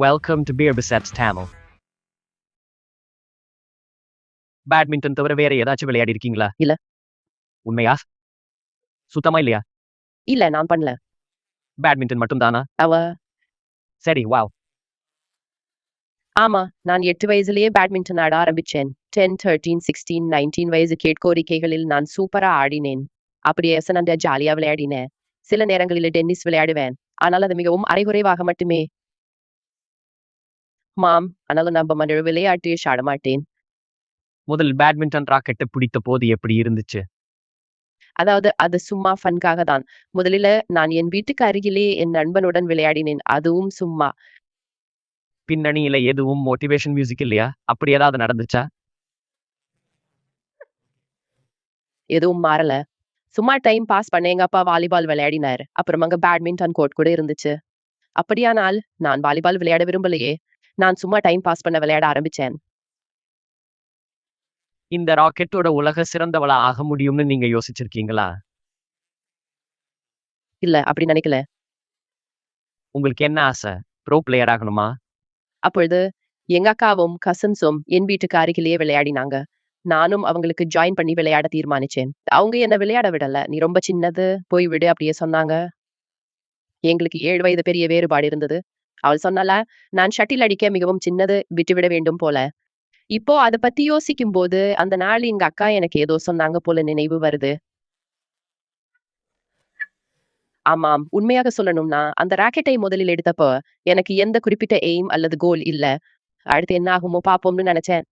Welcome to Beer Besets Tamil. Badminton தவிர வேற ஏதாச்சும் விளையாடி இருக்கீங்களா? இல்ல. உண்மையா? சுத்தமா இல்லையா? இல்ல நான் பண்ணல. பேட்மிண்டன் மட்டும் தானா அவ சரி வாவ். ஆமா நான் எட்டு வயசுலயே பேட்மிண்டன் ஆட ஆரம்பிச்சேன். டென் தேர்ட்டீன் சிக்ஸ்டீன் நைன்டீன் வயசு கேட்கோரிக்கைகளில் நான் சூப்பரா ஆடினேன். அப்படியே நன்றா ஜாலியா விளையாடினேன். சில நேரங்களில் டென்னிஸ் விளையாடுவேன். ஆனால் அது மிகவும் அரைகுறைவாக மட்டுமே. மாம் ஆனாலும் நம்ம மன்ற விளையாட்டு ஆட மாட்டேன். முதல் பேட்மிண்டன் ராக்கெட்டை பிடித்த போது எப்படி இருந்துச்சு? அதாவது அது சும்மா ஃபன்காக தான் முதலில் நான் என் வீட்டுக்கு அருகிலே என் நண்பனுடன் விளையாடினேன். அதுவும் சும்மா. பின்னணியில எதுவும் மோட்டிவேஷன் மியூசிக் இல்லையா? அப்படி ஏதாவது நடந்துச்சா? எதுவும் மாறல. சும்மா டைம் பாஸ் பண்ண எங்க அப்பா வாலிபால் விளையாடினார். அப்புறம் அங்க பேட்மிண்டன் கோர்ட் கூட இருந்துச்சு. அப்படியானால் நான் வாலிபால் விளையாட விரும்பலையே. நான் சும்மா டைம் பாஸ் பண்ண விளையாட ஆரம்பிச்சேன். இந்த ராக்கெட்டோட உலக சிறந்தவளா ஆக முடியும்னு நீங்க யோசிச்சிருக்கீங்களா? இல்ல அப்படி நினைக்கல. உங்களுக்கு என்ன ஆசை? ப்ரோ பிளேயர் ஆகணுமா? அப்பொழுது எங்க அக்காவும் கசன்ஸும் என் வீட்டுக்கு அருகிலேயே விளையாடினாங்க. நானும் அவங்களுக்கு ஜாயின் பண்ணி விளையாட தீர்மானிச்சேன். அவங்க என்ன விளையாட விடல. நீ ரொம்ப சின்னது போய் விடு அப்படியே சொன்னாங்க. எங்களுக்கு ஏழு வயது பெரிய வேறுபாடு இருந்தது. அவள் சொன்னால நான் ஷட்டில் அடிக்க மிகவும் சின்னது விட்டுவிட வேண்டும் போல. இப்போ அதை பத்தி யோசிக்கும் போது அந்த நாள் எங்க அக்கா எனக்கு ஏதோ சொன்னாங்க போல நினைவு வருது. ஆமாம் உண்மையாக சொல்லணும்னா அந்த ராக்கெட்டை முதலில் எடுத்தப்போ எனக்கு எந்த குறிப்பிட்ட எய்ம் அல்லது கோல் இல்ல. அடுத்து என்ன ஆகுமோ பாப்போம்னு நினைச்சேன்.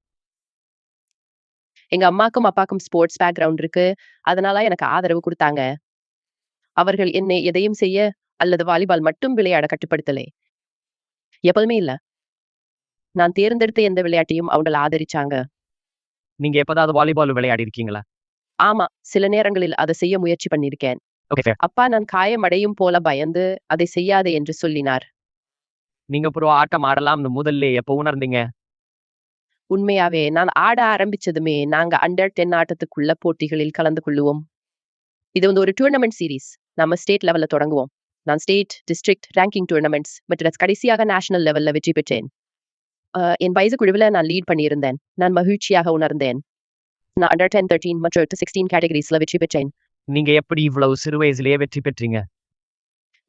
எங்க அம்மாக்கும் அப்பாக்கும் ஸ்போர்ட்ஸ் பேக்ரவுண்ட் இருக்கு. அதனால எனக்கு ஆதரவு கொடுத்தாங்க. அவர்கள் என்னை எதையும் செய்ய அல்லது வாலிபால் மட்டும் விளையாட கட்டுப்படுத்தலை. எப்போதுமே இல்ல. நான் தேர்ந்தெடுத்த எந்த விளையாட்டையும் அவங்க ஆதரிச்சாங்க. நீங்க எப்பதாவது வாலிபால் விளையாடி இருக்கீங்களா ஆமா சில நேரங்களில் அதை செய்ய முயற்சி பண்ணிருக்கேன். ஓகே அப்பா நான் காயமடையும் போல பயந்து அதை செய்யாதே என்று சொல்லினார். நீங்க ப்ரோ ஆட்டம் ஆடலாம்னு முதல்ல எப்போ உணர்ந்தீங்க? உண்மையாவே நான் ஆட ஆரம்பிச்சதுமே நாங்க அண்டர் டென் ஆட்டத்துக்குள்ள போட்டிகளில் கலந்து கொள்ளுவோம். இது வந்து ஒரு டூர்னமெண்ட் சீரீஸ் நம்ம ஸ்டேட் லெவல்ல தொடங்குவோம். நான் ஸ்டேட் டிஸ்ட்ரிக்ட் ரேங்கிங் டூர்னமெண்ட்ஸ் மற்றும் கடைசியாக நேஷனல் லெவல்ல வெற்றி பெற்றேன். என் வயசு குழுவில் நான் லீட் பண்ணியிருந்தேன். நான் மகிழ்ச்சியாக உணர்ந்தேன். நான் அண்டர் டென் தேர்ட்டீன் மற்றும் சிக்ஸ்டீன் கேட்டகரிஸ்ல வெற்றி பெற்றேன். நீங்க எப்படி இவ்வளவு சிறு வயசுலயே வெற்றி பெற்றீங்க?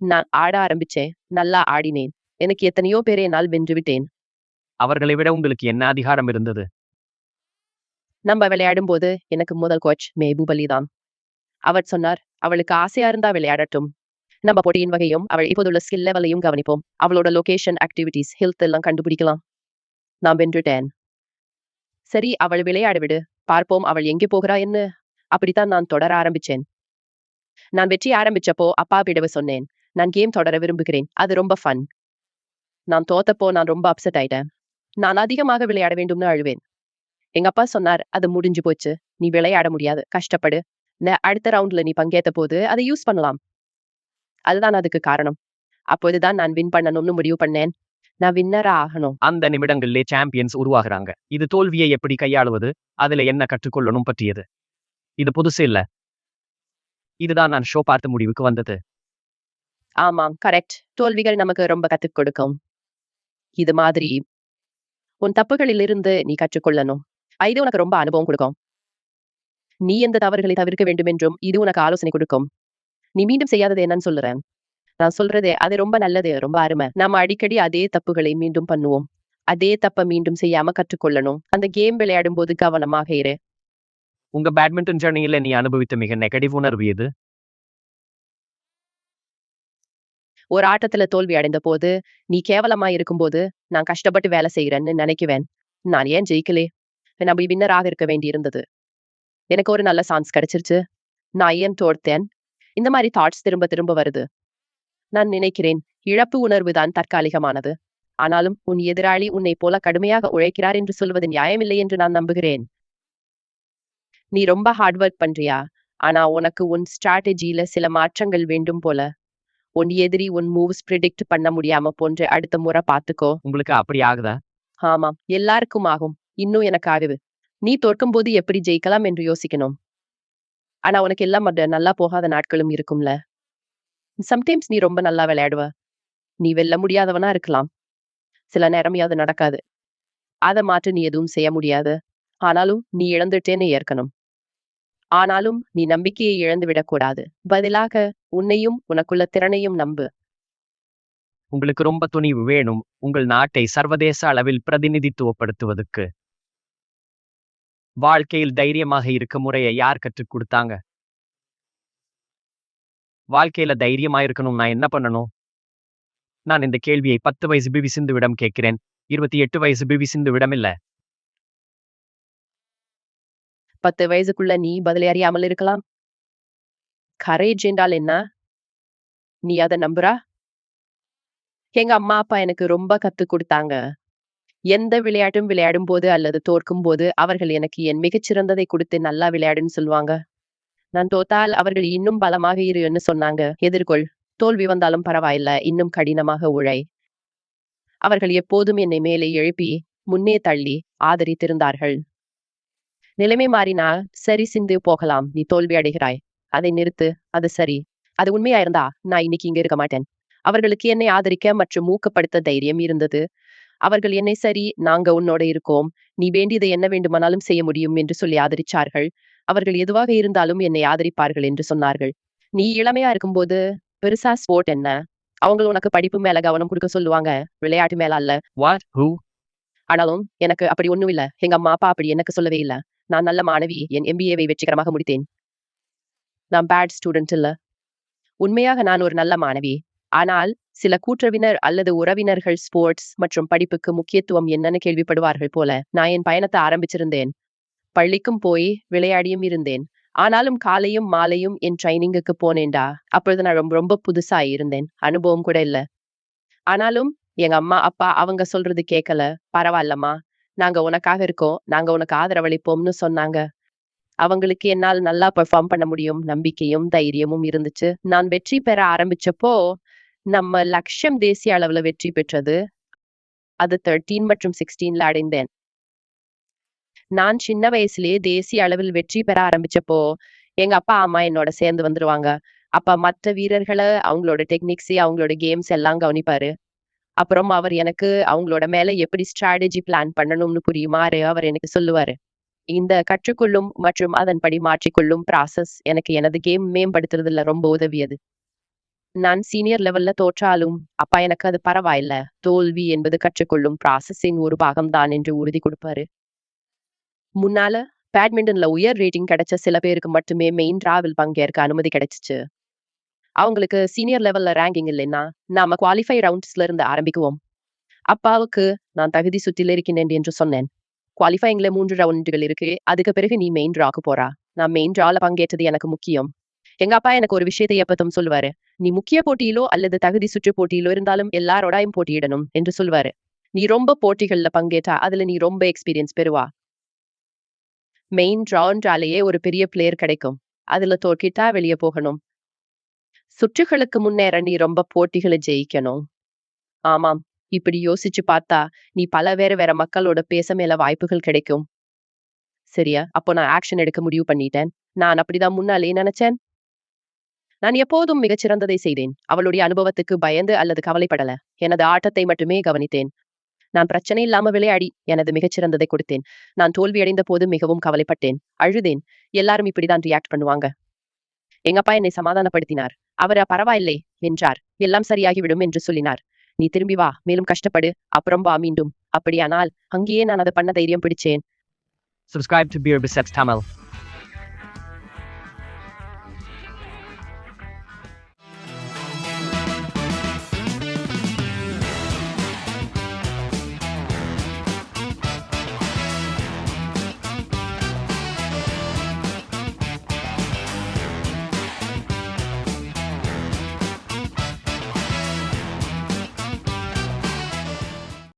நான் ஆட ஆரம்பிச்சேன். நல்லா ஆடினேன். எனக்கு எத்தனையோ பேரை என்னால் வென்று விட்டேன். அவர்களை விட உங்களுக்கு என்ன அதிகாரம் இருந்தது? நம்ம விளையாடும் போது எனக்கு முதல் கோச் மேபூப் அலி தான். அவர் சொன்னார் அவளுக்கு ஆசையா இருந்தா விளையாடட்டும். நம்ம போட்டியின் வகையும் அவள் இப்போதுள்ள ஸ்கில் லெவலையும் கவனிப்போம். அவளோட லொகேஷன் ஆக்டிவிட்டிஸ் ஹெல்த் எல்லாம் கண்டுபிடிக்கலாம். நான் வென்றுட்டேன். சரி அவள் விளையாட விடு. பார்ப்போம் அவள் எங்கே போகிறா என்ன அப்படித்தான் நான் தொடர ஆரம்பிச்சேன். நான் வெற்றி ஆரம்பிச்சப்போ அப்பாவிடவு சொன்னேன். நான் கேம் தொடர விரும்புகிறேன். அது ரொம்ப ஃபன் நான் தோத்தப்போ நான் ரொம்ப அப்செட் ஆயிட்டேன். நான் அதிகமாக விளையாட வேண்டும்னு அழுவேன். எங்க அப்பா சொன்னார் அது முடிஞ்சு போச்சு. நீ விளையாட முடியாது. கஷ்டப்படு. அடுத்த ரவுண்ட்ல நீ பங்கேற்ற போது அதை யூஸ் பண்ணலாம். அதுதான் அதுக்கு காரணம். அப்போதுதான் நான் வின் பண்ணணும்னு முடிவு பண்ணேன். நான் வின்னரா ஆகணும். அந்த நிமிடங்களிலே சாம்பியன்ஸ் உருவாகுறாங்க. இது தோல்வியை எப்படி கையாளுவது? அதுல என்ன கற்றுக்கொள்ளணும் பற்றியது. இது புதுசு இல்ல. இதுதான் நான் ஷோ பார்த்த முடிவுக்கு வந்தது. ஆமாம் கரெக்ட் தோல்விகள் நமக்கு ரொம்ப கத்துக் கொடுக்கும். இது மாதிரி உன் தப்புகளில் இருந்து நீ கற்றுக்கொள்ளணும். இது உனக்கு ரொம்ப அனுபவம் கொடுக்கும். நீ எந்த தவறுகளை தவிர்க்க வேண்டும் என்றும் இது உனக்கு ஆலோசனை கொடுக்கும். நீ மீண்டும் செய்யாதது என்னன்னு சொல்லுறேன். நான் சொல்றதே அது ரொம்ப நல்லது ரொம்ப அருமை. நம்ம அடிக்கடி அதே தப்புகளை மீண்டும் பண்ணுவோம். அதே தப்ப மீண்டும் செய்யாம கற்றுக்கொள்ளணும். அந்த கேம் விளையாடும் போது கவனமாக இரு. உங்க பேட்மிண்டன் ஜர்னியில நீ அனுபவித்த மிக நெகட்டிவ் உணர்வு எது? ஒரு ஆட்டத்துல தோல்வி அடைந்த போது நீ கேவலமா இருக்கும்போது நான் கஷ்டப்பட்டு வேலை செய்யறேன்னு நினைக்குவேன். நான் ஏன் ஜெயிக்கலே? நம்ம வின்னராக இருக்க வேண்டி இருந்தது எனக்கு ஒரு நல்ல சான்ஸ் கிடைச்சிருச்சு. நான் ஏன் தோர்த்தேன் இந்த மாதிரி தாட்ஸ் திரும்ப திரும்ப வருது. நான் நினைக்கிறேன் இழப்பு உணர்வு தான் தற்காலிகமானது. ஆனாலும் உன் எதிராளி உன்னை போல கடுமையாக உழைக்கிறார் என்று சொல்வது நியாயமில்லை என்று நான் நம்புகிறேன். நீ ரொம்ப ஹார்ட் ஒர்க் பண்றியா? ஆனா உனக்கு உன் ஸ்ட்ராட்டஜியில சில மாற்றங்கள் வேண்டும் போல. உன் எதிரி உன் மூவ்ஸ் ப்ரிடிக்ட் பண்ண முடியாம போன்று அடுத்த முறை பாத்துக்கோ உங்களுக்கு அப்படி ஆகுதா? ஆமாம் எல்லாருக்கும் ஆகும். இன்னும் எனக்கு ஆகுது. நீ தோற்கும் போது எப்படி ஜெயிக்கலாம் என்று யோசிக்கணும். ஆனா உனக்கு எல்லாம் அது நல்லா போகாத நாட்களும் இருக்கும்ல. சம்டைம்ஸ் நீ ரொம்ப நல்லா விளையாடுவ. நீ வெல்ல முடியாதவனா இருக்கலாம். சில நேரம் அது நடக்காது. அதை மாற்ற நீ எதுவும் செய்ய முடியாது. ஆனாலும் நீ இழந்துட்டேன்னு ஏற்கணும். ஆனாலும் நீ நம்பிக்கையை இழந்து விடக்கூடாது. பதிலாக உன்னையும் உனக்குள்ள திறனையும் நம்பு. உங்களுக்கு ரொம்ப துணிவு வேணும் உங்கள் நாட்டை சர்வதேச அளவில் பிரதிநிதித்துவப்படுத்துவதற்கு. வாழ்க்கையில் தைரியமாக இருக்க முறையை யார் கற்றுக் கொடுத்தாங்க? வாழ்க்கையில தைரியமா இருக்கணும். நான் என்ன பண்ணணும்? நான் இந்த கேள்வியை பத்து வயசு பிவி சிந்துவிடம் கேட்கிறேன். இருபத்தி எட்டு வயசு பிவி சிந்துவிடம் இல்ல. பத்து வயசுக்குள்ள நீ பதிலை அறியாமல் இருக்கலாம். கரேஜ் என்றால் என்ன? நீ அதை நம்புறா? எங்க அம்மா அப்பா எனக்கு ரொம்ப கத்து கொடுத்தாங்க. எந்த விளையாட்டும் விளையாடும் போது அல்லது தோற்கும் போது அவர்கள் எனக்கு என் மிகச்சிறந்ததை கொடுத்து நல்லா விளையாடுன்னு சொல்லுவாங்க. நான் தோத்தால் அவர்கள் இன்னும் பலமாக இருன்னு சொன்னாங்க. எதிர்கொள். தோல்வி வந்தாலும் பரவாயில்ல. இன்னும் கடினமாக உழை. அவர்கள் எப்போதும் என்னை மேலே எழுப்பி முன்னே தள்ளி ஆதரித்திருந்தார்கள். நிலைமை மாறினா சரி சிந்து போகலாம். நீ தோல்வி அடைகிறாய். அதை நிறுத்து. அது சரி. அது உண்மையா இருந்தா? நான் இன்னைக்கு இங்க இருக்க மாட்டேன். அவர்களுக்கு என்னை ஆதரிக்க மற்றும் ஊக்கப்படுத்த தைரியம் இருந்தது. அவர்கள் என்னை சரி நாங்க உன்னோட இருக்கோம். நீ வேண்டியதை என்ன வேண்டுமானாலும் செய்ய முடியும் என்று சொல்லி ஆதரிச்சார்கள். அவர்கள் எதுவாக இருந்தாலும் என்னை ஆதரிப்பார்கள் என்று சொன்னார்கள். நீ இளமையா இருக்கும்போது பெருசா ஸ்போர்ட் என்ன? அவங்க உனக்கு படிப்பு மேல கவனம் கொடுக்க சொல்லுவாங்க. விளையாட்டு மேல அல்ல. வாட் ஹூ ஆனாலும் எனக்கு அப்படி ஒண்ணும் இல்ல. எங்க அம்மா அப்பா அப்படி எனக்கு சொல்லவே இல்ல. நான் நல்ல மாணவி. என் எம்பிஏவை வெற்றிகரமாக முடித்தேன். நான் பேட் ஸ்டூடெண்ட் இல்ல. உண்மையாக நான் ஒரு நல்ல மாணவி. ஆனால் சில கூற்றவினர் அல்லது உறவினர்கள் ஸ்போர்ட்ஸ் மற்றும் படிப்புக்கு முக்கியத்துவம் என்னன்னு கேள்விப்படுவார்கள் போல நான் என் பயணத்தை ஆரம்பிச்சிருந்தேன். பள்ளிக்கும் போய் விளையாடியும் இருந்தேன். ஆனாலும் காலையும் மாலையும் என் ட்ரைனிங்குக்கு போனேன்டா. அப்பொழுது நான் ரொம்ப ரொம்ப புதுசா இருந்தேன். அனுபவம் கூட இல்ல. ஆனாலும் எங்க அம்மா அப்பா அவங்க சொல்றது கேட்கல பரவாயில்லம்மா. நாங்க உனக்காக இருக்கோம். நாங்க உனக்கு ஆதரவளிப்போம்னு சொன்னாங்க. அவங்களுக்கு என்னால் நல்லா பெர்ஃபார்ம் பண்ண முடியும். நம்பிக்கையும் தைரியமும் இருந்துச்சு. நான் வெற்றி பெற ஆரம்பிச்சப்போ நம்ம லட்சியம் தேசிய அளவுல வெற்றி பெற்றது அது தேர்ட்டீன் மற்றும் சிக்ஸ்டீன்ல அடைந்தேன். நான் சின்ன வயசுலயே தேசிய அளவில் வெற்றி பெற ஆரம்பிச்சப்போ எங்க அப்பா அம்மா என்னோட சேர்ந்து வந்துருவாங்க. அப்ப மற்ற வீரர்களை அவங்களோட டெக்னிக்ஸ் அவங்களோட கேம்ஸ் எல்லாம் கவனிப்பாரு. அப்புறம் அவர் எனக்கு அவங்களோட மேல எப்படி ஸ்ட்ராட்டஜி பிளான் பண்ணணும்னு புரியுமாறு அவர் எனக்கு சொல்லுவாரு. இந்த கற்றுக்கொள்ளும் மற்றும் அதன்படி மாற்றிக்கொள்ளும் ப்ராசஸ் எனக்கு எனது கேம் மேம்படுத்துறதுல ரொம்ப உதவியது. நான் சீனியர் லெவல்ல தோற்றாலும் அப்பா எனக்கு அது பரவாயில்ல. தோல்வி என்பது கற்றுக்கொள்ளும் ப்ராசஸின் ஒரு பாகம்தான் என்று உறுதி கொடுப்பாரு. முன்னால பேட்மிண்டன்ல உயர் ரேட்டிங் கிடைச்ச சில பேருக்கு மட்டுமே மெயின் டிராவல் பங்கேற்க அனுமதி கிடைச்சிச்சு. அவங்களுக்கு சீனியர் லெவல்ல ரேங்கிங் இல்லைன்னா நாம குவாலிஃபை ரவுண்ட்ஸ்ல இருந்து ஆரம்பிக்குவோம். அப்பாவுக்கு நான் தகுதி சுற்றில இருக்கின்றேன் என்று சொன்னேன். குவாலிஃபைங்ல மூன்று ரவுண்டுகள் இருக்கு. அதுக்கு பிறகு நீ மெயின் டிராக்கு போறா. நான் மெயின் டிரால பங்கேற்றது எனக்கு முக்கியம். எங்க அப்பா எனக்கு ஒரு விஷயத்தை எப்பத்தும் சொல்லுவாரு. நீ முக்கிய போட்டியிலோ அல்லது தகுதி சுற்று போட்டியிலோ இருந்தாலும் எல்லாரோடையும் போட்டியிடணும் என்று சொல்லுவாரு நீ ரொம்ப போட்டிகள்ல பங்கேற்றா அதுல நீ ரொம்ப எக்ஸ்பீரியன்ஸ் பெறுவா. மெயின் டிரான்றாலேயே ஒரு பெரிய பிளேயர் கிடைக்கும். அதுல தோற்கிட்டா வெளியே போகணும். சுற்றுகளுக்கு முன்னேற நீ ரொம்ப போட்டிகளை ஜெயிக்கணும். ஆமாம் இப்படி யோசிச்சு பார்த்தா நீ பல வேற வேற மக்களோட பேச மேல வாய்ப்புகள் கிடைக்கும். சரியா அப்போ நான் ஆக்ஷன் எடுக்க முடிவு பண்ணிட்டேன். நான் அப்படிதான் முன்னாலே நினைச்சேன். நான் எப்போதும் மிகச்சிறந்ததை செய்தேன். அவளுடைய அனுபவத்துக்கு பயந்து அல்லது கவலைப்படல. எனது ஆட்டத்தை மட்டுமே கவனித்தேன். நான் பிரச்சனை இல்லாம விளையாடி எனது மிகச்சிறந்ததை கொடுத்தேன். நான் தோல்வி அடைந்த போது மிகவும் கவலைப்பட்டேன். அழுதேன். எல்லாரும் இப்படிதான் ரியாக்ட் பண்ணுவாங்க. எங்கப்பா என்னை சமாதானப்படுத்தினார்? அவர் பரவாயில்லை என்றார். எல்லாம் சரியாகிவிடும் என்று சொல்லினார். நீ திரும்பி வா. மேலும் கஷ்டப்படு. அப்புறம் வா மீண்டும். அப்படியானால் அங்கேயே நான் அதை பண்ண தைரியம் பிடிச்சேன். Subscribe to Beer Bisets Tamil.